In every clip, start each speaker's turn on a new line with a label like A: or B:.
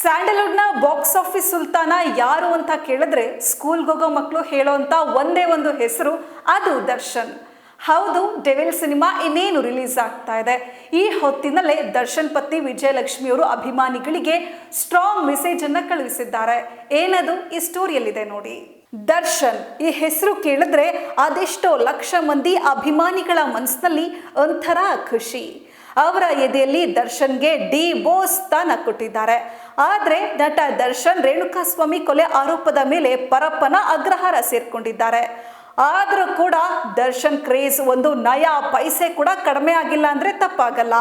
A: ಸ್ಯಾಂಡಲ್ವುಡ್ನ box office ಸುಲ್ತಾನ ಯಾರು ಅಂತ ಕೇಳಿದ್ರೆ ಸ್ಕೂಲ್ಗೆ ಹೋಗೋ ಮಕ್ಕಳು ಹೇಳೋಂಥ ಒಂದೇ ಒಂದು ಹೆಸರು, ಅದು ದರ್ಶನ್. ಹೌದು, ಡೆವಿಲ್ ಸಿನಿಮಾ ಇನ್ನೇನು ರಿಲೀಸ್ ಆಗ್ತಾ ಇದೆ. ಈ ಹೊತ್ತಿನಲ್ಲೇ ದರ್ಶನ್ ಪತ್ನಿ ವಿಜಯಲಕ್ಷ್ಮಿಯವರು ಅಭಿಮಾನಿಗಳಿಗೆ ಸ್ಟ್ರಾಂಗ್ ಮೆಸೇಜ್ ಅನ್ನು ಕಳುಹಿಸಿದ್ದಾರೆ. ಏನದು? ಈ ಸ್ಟೋರಿಯಲ್ಲಿದೆ ನೋಡಿ. ದರ್ಶನ್, ಈ ಹೆಸರು ಕೇಳಿದ್ರೆ ಅದೆಷ್ಟೋ ಲಕ್ಷ ಮಂದಿ ಅಭಿಮಾನಿಗಳ ಮನಸ್ಸಿನಲ್ಲಿ ಒಂಥರ ಖುಷಿ. ಅವರ ಎದೆಯಲ್ಲಿ ದರ್ಶನ್ಗೆ ಡಿ ಬೋಸ್ ಸ್ಥಾನ ಕೊಟ್ಟಿದ್ದಾರೆ. ಆದರೆ ನಟ ದರ್ಶನ್ ರೇಣುಕಾಸ್ವಾಮಿ ಕೊಲೆ ಆರೋಪದ ಮೇಲೆ ಪರಪ್ಪನ ಅಗ್ರಹಾರ ಸೇರ್ಕೊಂಡಿದ್ದಾರೆ. ಆದರೂ ಕೂಡ ದರ್ಶನ್ ಕ್ರೇಜ್ ಒಂದು ನಯಾ ಪೈಸೆ ಕೂಡ ಕಡಿಮೆ ಆಗಿಲ್ಲ ಅಂದರೆ ತಪ್ಪಾಗಲ್ಲ.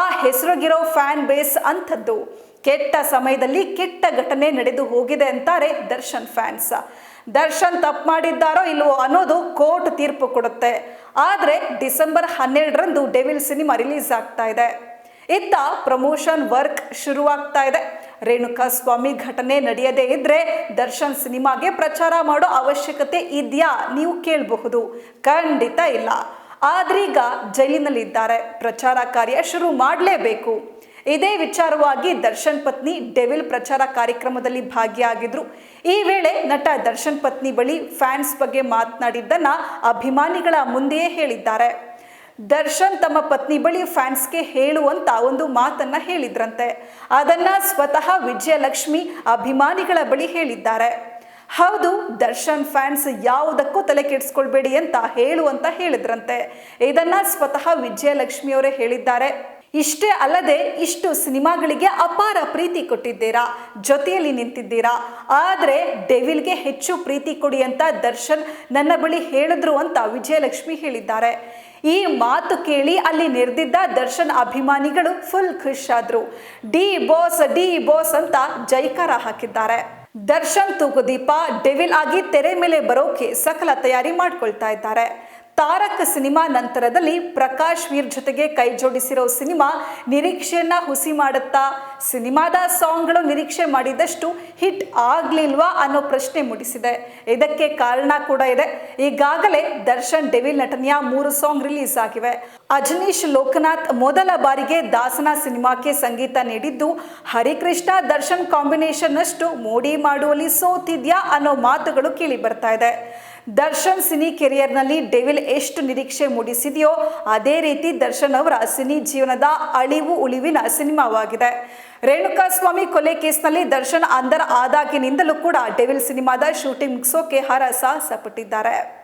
A: ಆ ಹೆಸರುಗಿರೋ ಫ್ಯಾನ್ ಬೇಸ್ ಅಂಥದ್ದು. ಕೆಟ್ಟ ಸಮಯದಲ್ಲಿ ಕೆಟ್ಟ ಘಟನೆ ನಡೆದು ಹೋಗಿದೆ ಅಂತಾರೆ ದರ್ಶನ್ ಫ್ಯಾನ್ಸ್. ದರ್ಶನ್ ತಪ್ಪು ಮಾಡಿದ್ದಾರೋ ಇಲ್ವೋ ಅನ್ನೋದು ಕೋರ್ಟ್ ತೀರ್ಪು ಕೊಡುತ್ತೆ. ಆದರೆ ಡಿಸೆಂಬರ್ ಹನ್ನೆರಡರಂದು ಡೆವಿಲ್ ಸಿನಿಮಾ ರಿಲೀಸ್ ಆಗ್ತಾ ಇದೆ. ಇತ್ತ ಪ್ರಮೋಷನ್ ವರ್ಕ್ ಶುರುವಾಗ್ತಾ ಇದೆ. ರೇಣುಕಾ ಸ್ವಾಮಿ ಘಟನೆ ನಡೆಯದೇ ಇದ್ರೆ ದರ್ಶನ್ ಸಿನಿಮಾಗೆ ಪ್ರಚಾರ ಮಾಡೋ ಅವಶ್ಯಕತೆ ಇದೆಯಾ ನೀವು ಕೇಳಬಹುದು. ಖಂಡಿತ ಇಲ್ಲ. ಆದ್ರೀಗ ಜೈಲಿನಲ್ಲಿದ್ದಾರೆ. ಪ್ರಚಾರ ಕಾರ್ಯ ಶುರು ಮಾಡಲೇಬೇಕು. ಇದೇ ವಿಚಾರವಾಗಿ ದರ್ಶನ್ ಪತ್ನಿ ಡೆವಿಲ್ ಪ್ರಚಾರ ಕಾರ್ಯಕ್ರಮದಲ್ಲಿ ಭಾಗಿಯಾಗಿದ್ರು. ಈ ವೇಳೆ ನಟ ದರ್ಶನ್ ಪತ್ನಿ ಬಳಿ ಫ್ಯಾನ್ಸ್ ಬಗ್ಗೆ ಮಾತನಾಡಿದ್ದನ್ನ ಅಭಿಮಾನಿಗಳ ಮುಂದೆಯೇ ಹೇಳಿದ್ದಾರೆ. ದರ್ಶನ್ ತಮ್ಮ ಪತ್ನಿ ಬಳಿ ಫ್ಯಾನ್ಸ್ಗೆ ಹೇಳುವಂತ ಒಂದು ಮಾತನ್ನ ಹೇಳಿದ್ರಂತೆ. ಅದನ್ನ ಸ್ವತಃ ವಿಜಯಲಕ್ಷ್ಮಿ ಅಭಿಮಾನಿಗಳ ಬಳಿ ಹೇಳಿದ್ದಾರೆ. ಹೌದು, ದರ್ಶನ್ ಫ್ಯಾನ್ಸ್ ಯಾವುದಕ್ಕೂ ತಲೆ ಕೆಡಿಸ್ಕೊಳ್ಬೇಡಿ ಅಂತ ಹೇಳು ಅಂತ ಹೇಳಿದ್ರಂತೆ. ಇದನ್ನ ಸ್ವತಃ ವಿಜಯಲಕ್ಷ್ಮಿಯವರೇ ಹೇಳಿದ್ದಾರೆ. ಇಷ್ಟೇ ಅಲ್ಲದೆ ಇಷ್ಟು ಸಿನಿಮಾಗಳಿಗೆ ಅಪಾರ ಪ್ರೀತಿ ಕೊಟ್ಟಿದ್ದೀರಾ? ಜೊತೆಯಲ್ಲಿ ನಿಂತಿದ್ದೀರಾ? ಆದರೆ ಡೆವಿಲ್ಗೆ ಹೆಚ್ಚು ಪ್ರೀತಿ ಕೊಡಿ ಅಂತ ದರ್ಶನ್ ನನ್ನ ಬಳಿ ಹೇಳಿದ್ರು ಅಂತ ವಿಜಯಲಕ್ಷ್ಮಿ ಹೇಳಿದ್ದಾರೆ. ಈ ಮಾತು ಕೇಳಿ ಅಲ್ಲಿ ನೆರೆದಿದ್ದ ದರ್ಶನ್ ಅಭಿಮಾನಿಗಳು ಫುಲ್ ಖುಷ್ ಆದ್ರು. ಡಿ ಬಾಸ್ ಡಿ ಬಾಸ್ ಅಂತ ಜೈಕಾರ ಹಾಕಿದ್ದಾರೆ. ದರ್ಶನ್ ತೂಗುದೀಪ, ಡೆವಿಲ್ ಆಗಿ ತೆರೆ ಮೇಲೆ ಬರೋಕೆ ಸಕಲ ತಯಾರಿ ಮಾಡ್ಕೊಳ್ತಾ ಇದ್ದಾರೆ. ತಾರಕ್ ಸಿನಿಮಾ ನಂತರದಲ್ಲಿ ಪ್ರಕಾಶ್ ವೀರ್ ಜೊತೆಗೆ ಕೈ ಜೋಡಿಸಿರೋ ಸಿನಿಮಾ ನಿರೀಕ್ಷೆಯನ್ನ ಹುಸಿ ಮಾಡುತ್ತಾ, ಸಿನಿಮಾದ ಸಾಂಗ್ಗಳು ನಿರೀಕ್ಷೆ ಮಾಡಿದಷ್ಟು ಹಿಟ್ ಆಗ್ಲಿಲ್ವಾ ಅನ್ನೋ ಪ್ರಶ್ನೆ ಮೂಡಿಸಿದೆ. ಇದಕ್ಕೆ ಕಾರಣ ಕೂಡ ಇದೆ. ಈಗಾಗಲೇ ದರ್ಶನ್ ಡೆವಿಲ್ ನಟನೆಯ ಮೂರು ಸಾಂಗ್ ರಿಲೀಸ್ ಆಗಿವೆ. ಅಜನೀಶ್ ಲೋಕನಾಥ್ ಮೊದಲ ಬಾರಿಗೆ ದಾಸನ ಸಿನಿಮಾಕ್ಕೆ ಸಂಗೀತ ನೀಡಿದ್ದು, ಹರಿಕೃಷ್ಣ ದರ್ಶನ್ ಕಾಂಬಿನೇಷನ್ ಅಷ್ಟು ಮೋಡಿ ಮಾಡುವಲ್ಲಿ ಸೋತಿದ್ಯಾ ಅನ್ನೋ ಮಾತುಗಳು ಕೇಳಿ ಬರ್ತಾ ಇದೆ. ದರ್ಶನ್ ಸಿನಿ ಕೆರಿಯರ್ನಲ್ಲಿ ಡೆವಿಲ್ ಎಷ್ಟು ನಿರೀಕ್ಷೆ ಮೂಡಿಸಿದೆಯೋ ಅದೇ ರೀತಿ ದರ್ಶನ್ ಅವರ ಸಿನಿ ಜೀವನದ ಅಳಿವು ಉಳಿವಿನ ಸಿನಿಮಾವಾಗಿದೆ. ರೇಣುಕಾ ಸ್ವಾಮಿ ಕೊಲೆ ಕೇಸ್ನಲ್ಲಿ ದರ್ಶನ್ ಅಂದರ ಆದಾಗಿನಿಂದಲೂ ಕೂಡ ಡೆವಿಲ್ ಸಿನಿಮಾದ ಶೂಟಿಂಗ್ ಮುಗಿಸೋಕೆ ಹರ ಸಾಹಸ ಪಟ್ಟಿದ್ದಾರೆ